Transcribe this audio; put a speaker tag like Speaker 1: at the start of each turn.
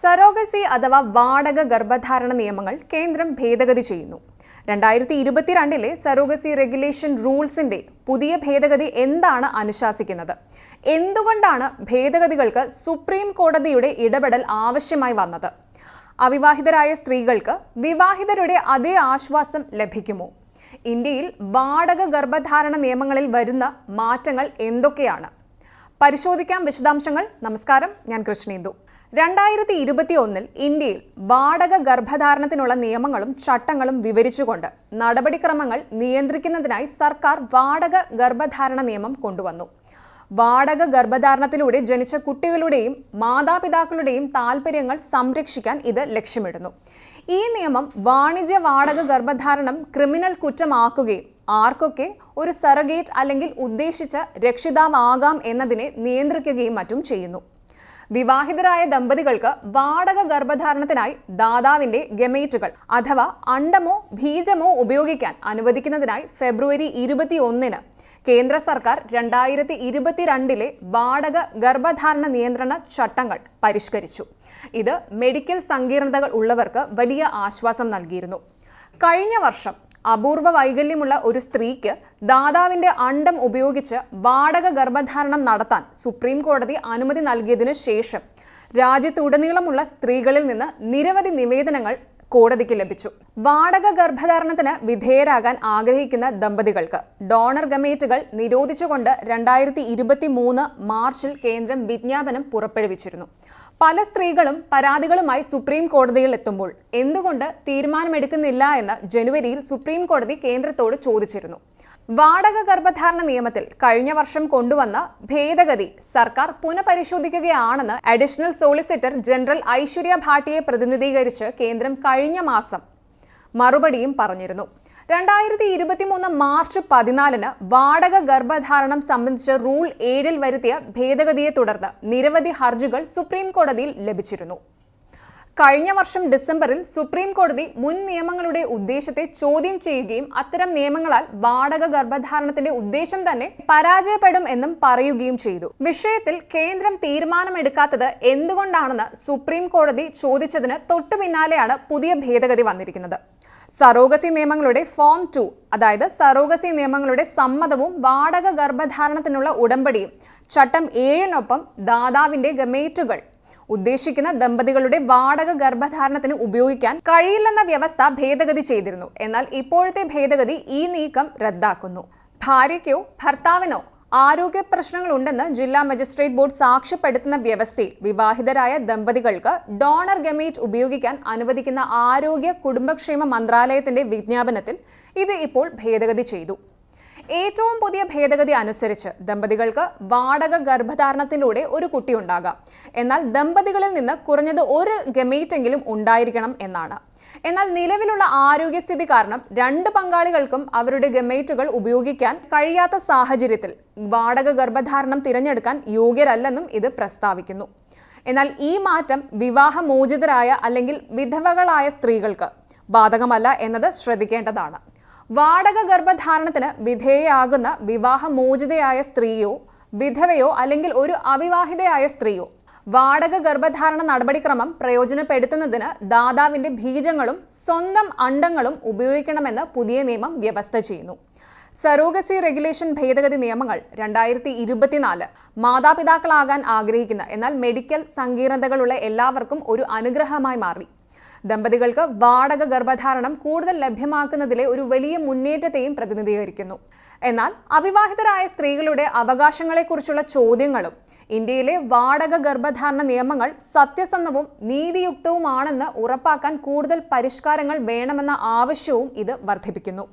Speaker 1: Surrogacy അഥവാ വാടക ഗർഭധാരണ നിയമങ്ങൾ കേന്ദ്രം ഭേദഗതി ചെയ്യുന്നു. രണ്ടായിരത്തി ഇരുപത്തിരണ്ടിലെ സറോഗസി റെഗുലേഷൻ റൂൾസിന്റെ പുതിയ ഭേദഗതി എന്താണ് അനുശാസിക്കുന്നത്? എന്തുകൊണ്ടാണ് ഭേദഗതികൾക്ക് സുപ്രീം കോടതിയുടെ ഇടപെടൽ ആവശ്യമായി വന്നത്? അവിവാഹിതരായ സ്ത്രീകൾക്ക് വിവാഹിതരുടെ അതേ ആശ്വാസം ലഭിക്കുമോ? ഇന്ത്യയിൽ വാടക ഗർഭധാരണ നിയമങ്ങളിൽ വരുന്ന മാറ്റങ്ങൾ എന്തൊക്കെയാണ്? പരിശോധിക്കാം വിശദാംശങ്ങൾ. നമസ്കാരം ഞാൻ കൃഷ്ണേന്ദു രണ്ടായിരത്തി ഇരുപത്തി ഒന്നിൽ ഇന്ത്യയിൽ വാടക ഗർഭധാരണത്തിനുള്ള നിയമങ്ങളും ചട്ടങ്ങളും വിവരിച്ചുകൊണ്ട് നടപടിക്രമങ്ങൾ നിയന്ത്രിക്കുന്നതിനായി സർക്കാർ വാടക ഗർഭധാരണ നിയമം കൊണ്ടുവന്നു. വാടക ഗർഭധാരണത്തിലൂടെ ജനിച്ച കുട്ടികളുടെയും മാതാപിതാക്കളുടെയും താൽപ്പര്യങ്ങൾ സംരക്ഷിക്കാൻ ഇത് ലക്ഷ്യമിടുന്നു. ഈ നിയമം വാണിജ്യ വാടക ഗർഭധാരണം ക്രിമിനൽ കുറ്റമാക്കുകയും ആർക്കൊക്കെ ഒരു സറഗേറ്റ് അല്ലെങ്കിൽ ഉദ്ദേശിച്ച രക്ഷിതാവാകാം എന്നതിനെ നിയന്ത്രിക്കുകയും മറ്റും ചെയ്യുന്നു. വിവാഹിതരായ ദമ്പതികൾക്ക് വാടക ഗർഭധാരണത്തിനായി ദാതാവിന്റെ ഗമേറ്റുകൾ അഥവാ അണ്ടമോ ബീജമോ ഉപയോഗിക്കാൻ അനുവദിക്കുന്നതിനായി ഫെബ്രുവരി ഇരുപത്തി ഒന്നിന് കേന്ദ്ര സർക്കാർ രണ്ടായിരത്തി ഇരുപത്തിരണ്ടിലെ വാടക ഗർഭധാരണ നിയന്ത്രണ ചട്ടങ്ങൾ പരിഷ്കരിച്ചു. ഇത് മെഡിക്കൽ സങ്കീർണതകൾ ഉള്ളവർക്ക് വലിയ ആശ്വാസം നൽകിയിരുന്നു. കഴിഞ്ഞ വർഷം അപൂർവ വൈകല്യമുള്ള ഒരു സ്ത്രീക്ക് ദാതാവിന്റെ അണ്ടം ഉപയോഗിച്ച് വാടക ഗർഭധാരണം നടത്താൻ സുപ്രീം കോടതി അനുമതി നൽകിയതിനു ശേഷം രാജ്യത്തുടനീളമുള്ള സ്ത്രീകളിൽ നിന്ന് നിരവധി നിവേദനങ്ങൾ കോടതിക്ക് ലഭിച്ചു. വാടക ഗർഭധാരണത്തിന് വിധേയരാകാൻ ആഗ്രഹിക്കുന്ന ദമ്പതികൾക്ക് ഡോണർ ഗമേറ്റുകൾ നിരോധിച്ചുകൊണ്ട് രണ്ടായിരത്തി ഇരുപത്തി മൂന്ന് മാർച്ചിൽ കേന്ദ്രം വിജ്ഞാപനം പുറപ്പെടുവിച്ചിരുന്നു. പല സ്ത്രീകളും പരാതികളുമായി സുപ്രീം കോടതിയിൽ എത്തുമ്പോൾ എന്തുകൊണ്ട് തീരുമാനമെടുക്കുന്നില്ല എന്ന് ജനുവരിയിൽ സുപ്രീം കോടതി കേന്ദ്രത്തോട് ചോദിച്ചിരുന്നു. വാടക ഗർഭധാരണ നിയമത്തിൽ കഴിഞ്ഞ വർഷം കൊണ്ടുവന്ന ഭേദഗതി സർക്കാർ പുനഃപരിശോധിക്കുകയാണെന്ന് അഡീഷണൽ സോളിസിറ്റർ ജനറൽ ഐശ്വര്യ ഭാട്ടിയെ പ്രതിനിധീകരിച്ച് കേന്ദ്രം കഴിഞ്ഞ മാസം മറുപടിയും പറഞ്ഞിരുന്നു. രണ്ടായിരത്തി ഇരുപത്തിമൂന്ന് മാർച്ച് പതിനാലിന് വാടക ഗർഭധാരണം സംബന്ധിച്ച് റൂൾ ഏഴിൽ വരുത്തിയ ഭേദഗതിയെ തുടർന്ന് നിരവധി ഹർജികൾ സുപ്രീം കോടതിയിൽ ലഭിച്ചിരുന്നു. കഴിഞ്ഞ വർഷം ഡിസംബറിൽ സുപ്രീം കോടതി മുൻ നിയമങ്ങളുടെ ഉദ്ദേശത്തെ ചോദ്യം ചെയ്യുകയും അത്തരം നിയമങ്ങളാൽ വാടക ഗർഭധാരണത്തിന്റെ ഉദ്ദേശം തന്നെ പരാജയപ്പെടും എന്നും പറയുകയും ചെയ്തു. വിഷയത്തിൽ കേന്ദ്രം തീരുമാനമെടുക്കാത്തത് എന്തുകൊണ്ടാണെന്ന് സുപ്രീം കോടതി ചോദിച്ചതിന് തൊട്ടു പിന്നാലെയാണ് പുതിയ ഭേദഗതി വന്നിരിക്കുന്നത്. സറോഗസി നിയമങ്ങളുടെ ഫോം ടു അതായത് സറോഗസി നിയമങ്ങളുടെ സമ്മതവും വാടക ഗർഭധാരണത്തിനുള്ള ഉടമ്പടിയും ചട്ടം ഏഴിനൊപ്പം ദാതാവിന്റെ ഗമേറ്റുകൾ ഉദ്ദേശിക്കുന്ന ദമ്പതികളുടെ വാടക ഗർഭധാരണത്തിന് ഉപയോഗിക്കാൻ കഴിയില്ലെന്ന വ്യവസ്ഥ ഭേദഗതി ചെയ്തിരുന്നു. എന്നാൽ ഇപ്പോഴത്തെ ഭേദഗതി ഈ നീക്കം റദ്ദാക്കുന്നു. ഭാര്യയ്ക്കോ ഭർത്താവിനോ ആരോഗ്യ പ്രശ്നങ്ങളുണ്ടെന്ന് ജില്ലാ മജിസ്ട്രേറ്റ് ബോർഡ് സാക്ഷ്യപ്പെടുത്തുന്ന വ്യവസ്ഥയിൽ വിവാഹിതരായ ദമ്പതികൾക്ക് ഡോണർ ഗമേറ്റ് ഉപയോഗിക്കാൻ അനുവദിക്കുന്ന ആരോഗ്യ കുടുംബക്ഷേമ മന്ത്രാലയത്തിന്റെ വിജ്ഞാപനത്തിൽ ഇത് ഇപ്പോൾ ഭേദഗതി ചെയ്തു. ഏറ്റവും പുതിയ ഭേദഗതി അനുസരിച്ച് ദമ്പതികൾക്ക് വാടക ഗർഭധാരണത്തിലൂടെ ഒരു കുട്ടി ഉണ്ടാകാം. എന്നാൽ ദമ്പതികളിൽ നിന്ന് കുറഞ്ഞത് ഒരു ഗമേറ്റെങ്കിലും ഉണ്ടായിരിക്കണം എന്നാണ്. എന്നാൽ നിലവിലുള്ള ആരോഗ്യസ്ഥിതി കാരണം രണ്ട് പങ്കാളികൾക്കും അവരുടെ ഗമേറ്റുകൾ ഉപയോഗിക്കാൻ കഴിയാത്ത സാഹചര്യത്തിൽ വാടക ഗർഭധാരണം തിരഞ്ഞെടുക്കാൻ യോഗ്യരല്ലെന്നും ഇത് പ്രസ്താവിക്കുന്നു. എന്നാൽ ഈ മാറ്റം വിവാഹമോചിതരായ അല്ലെങ്കിൽ വിധവകളായ സ്ത്രീകൾക്ക് ബാധകമല്ല എന്നത് ശ്രദ്ധിക്കേണ്ടതാണ്. വാടക ഗർഭധാരണത്തിന് വിധേയയാകുന്ന വിവാഹമോചിതയായ സ്ത്രീയോ വിധവയോ അല്ലെങ്കിൽ ഒരു അവിവാഹിതയായ സ്ത്രീയോ വാടക ഗർഭധാരണ നടപടിക്രമം പ്രയോജനപ്പെടുത്തുന്നതിന് ദാതാവിന്റെ ബീജങ്ങളും സ്വന്തം അണ്ടങ്ങളും ഉപയോഗിക്കണമെന്ന് പുതിയ നിയമം വ്യവസ്ഥ ചെയ്യുന്നു. സരോഗസി റെഗുലേഷൻ ഭേദഗതി നിയമങ്ങൾ രണ്ടായിരത്തി ഇരുപത്തിനാല് മാതാപിതാക്കളാകാൻ ആഗ്രഹിക്കുന്ന എന്നാൽ മെഡിക്കൽ സങ്കീർണതകളുള്ള എല്ലാവർക്കും ഒരു അനുഗ്രഹമായി മാറി. ദമ്പതികൾക്ക് വാടക ഗർഭധാരണം കൂടുതൽ ലഭ്യമാക്കുന്നതിലെ ഒരു വലിയ മുന്നേറ്റത്തെയും പ്രതിനിധീകരിക്കുന്നു. എന്നാൽ അവിവാഹിതരായ സ്ത്രീകളുടെ അവകാശങ്ങളെക്കുറിച്ചുള്ള ചോദ്യങ്ങളും ഇന്ത്യയിലെ വാടക ഗർഭധാരണ നിയമങ്ങൾ സത്യസന്ധവും നീതിയുക്തവുമാണെന്ന് ഉറപ്പാക്കാൻ കൂടുതൽ പരിഷ്കാരങ്ങൾ വേണമെന്ന ആവശ്യവും ഇത് വർദ്ധിപ്പിക്കുന്നു.